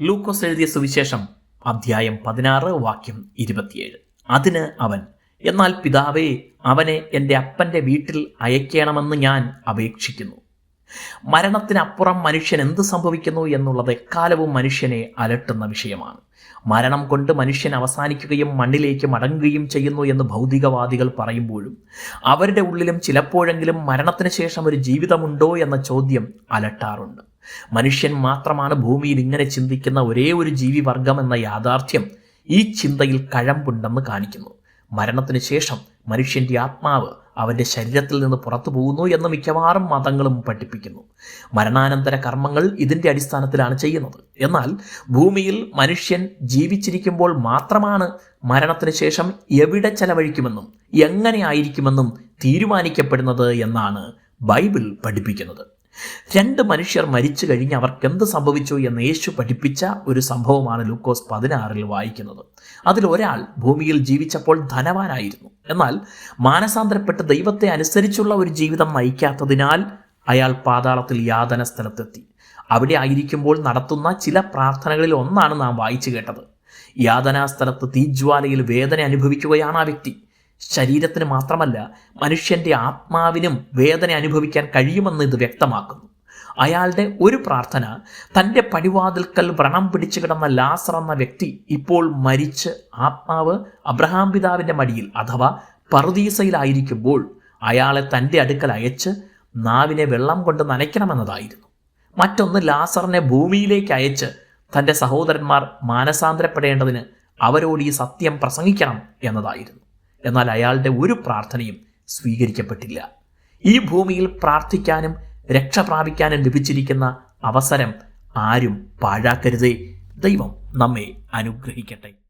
ലൂക്കോസ് എഴുതിയ സുവിശേഷം അധ്യായം പതിനാറ് വാക്യം ഇരുപത്തിയേഴ്. അതിന് അവൻ എന്നാൽ പിതാവേ അവനെ എന്റെ അപ്പന്റെ വീട്ടിൽ അയക്കണമെന്ന് ഞാൻ അപേക്ഷിക്കുന്നു. മരണത്തിനപ്പുറം മനുഷ്യൻ എന്ത് സംഭവിക്കുന്നു എന്നുള്ളത് എക്കാലവും മനുഷ്യനെ അലട്ടുന്ന വിഷയമാണ്. മരണം കൊണ്ട് മനുഷ്യൻ അവസാനിക്കുകയും മണ്ണിലേക്ക് മടങ്ങുകയും ചെയ്യുന്നു എന്ന് ഭൗതികവാദികൾ പറയുമ്പോഴും അവരുടെ ഉള്ളിലും ചിലപ്പോഴെങ്കിലും മരണത്തിന് ശേഷം ഒരു ജീവിതമുണ്ടോ എന്ന ചോദ്യം അലട്ടാറുണ്ട്. മനുഷ്യൻ മാത്രമാണ് ഭൂമിയിൽ ഇങ്ങനെ ചിന്തിക്കുന്ന ഒരേ ഒരു ജീവിവർഗം എന്ന യാഥാർത്ഥ്യം ഈ ചിന്തയിൽ കഴമ്പുണ്ടെന്ന് കാണിക്കുന്നു. മരണത്തിന് ശേഷം മനുഷ്യന്റെ ആത്മാവ് അവന്റെ ശരീരത്തിൽ നിന്ന് പുറത്തു പോകുന്നു എന്ന് മിക്കവാറും മതങ്ങളും പഠിപ്പിക്കുന്നു. മരണാനന്തര കർമ്മങ്ങൾ ഇതിന്റെ അടിസ്ഥാനത്തിലാണ് ചെയ്യുന്നത്. എന്നാൽ ഭൂമിയിൽ മനുഷ്യൻ ജീവിച്ചിരിക്കുമ്പോൾ മാത്രമാണ് മരണത്തിന് ശേഷം എവിടെ ചെലവഴിക്കുമെന്നും എങ്ങനെ ആയിരിക്കുമെന്നും തീരുമാനിക്കപ്പെടുന്നത് എന്നാണ് ബൈബിൾ പഠിപ്പിക്കുന്നത്. രണ്ട് മനുഷ്യർ മരിച്ചു കഴിഞ്ഞ് അവർക്ക് എന്ത് സംഭവിച്ചു എന്ന് യേശു പഠിപ്പിച്ച ഒരു സംഭവമാണ് ലൂക്കോസ് പതിനാറിൽ വായിക്കുന്നത്. അതിൽ ഒരാൾ ഭൂമിയിൽ ജീവിച്ചപ്പോൾ ധനവാനായിരുന്നു. എന്നാൽ മാനസാന്തരപ്പെട്ട് ദൈവത്തെ അനുസരിച്ചുള്ള ഒരു ജീവിതം നയിക്കാത്തതിനാൽ അയാൾ പാതാളത്തിൽ യാതന സ്ഥലത്തെത്തി. അവിടെ ആയിരിക്കുമ്പോൾ നടത്തുന്ന ചില പ്രാർത്ഥനകളിൽ ഒന്നാണ് നാം വായിച്ചു കേട്ടത്. യാതനാ സ്ഥലത്ത് തീജ്വാലയിൽ വേദന അനുഭവിക്കുകയാണ് ആ വ്യക്തി. ശരീരത്തിന് മാത്രമല്ല മനുഷ്യന്റെ ആത്മാവിനും വേദന അനുഭവിക്കാൻ കഴിയുമെന്ന് ഇത് വ്യക്തമാക്കുന്നു. അയാളുടെ ഒരു പ്രാർത്ഥന തന്റെ പടിവാതിൽക്കൽ വ്രണം പിടിച്ചു കിടന്ന ലാസർ എന്ന വ്യക്തി ഇപ്പോൾ മരിച്ച് ആത്മാവ് അബ്രഹാം പിതാവിന്റെ മടിയിൽ അഥവാ പറുദീസയിലായിരിക്കുമ്പോൾ അയാളെ തന്റെ അടുക്കൽ അയച്ച് നാവിനെ വെള്ളം കൊണ്ട് നനയ്ക്കണമെന്നതായിരുന്നു. മറ്റൊന്ന് ലാസറിനെ ഭൂമിയിലേക്ക് അയച്ച് തന്റെ സഹോദരന്മാർ മാനസാന്തരപ്പെടേണ്ടതിന് അവരോട് ഈ സത്യം പ്രസംഗിക്കണം എന്നതായിരുന്നു. എന്നാൽ അയാളുടെ ഒരു പ്രാർത്ഥനയും സ്വീകരിക്കപ്പെട്ടില്ല. ഈ ഭൂമിയിൽ പ്രാർത്ഥിക്കാനും രക്ഷ പ്രാപിക്കാനും ലഭിച്ചിരിക്കുന്ന അവസരം ആരും പാഴാക്കരുതേ. ദൈവം നമ്മെ അനുഗ്രഹിക്കട്ടെ.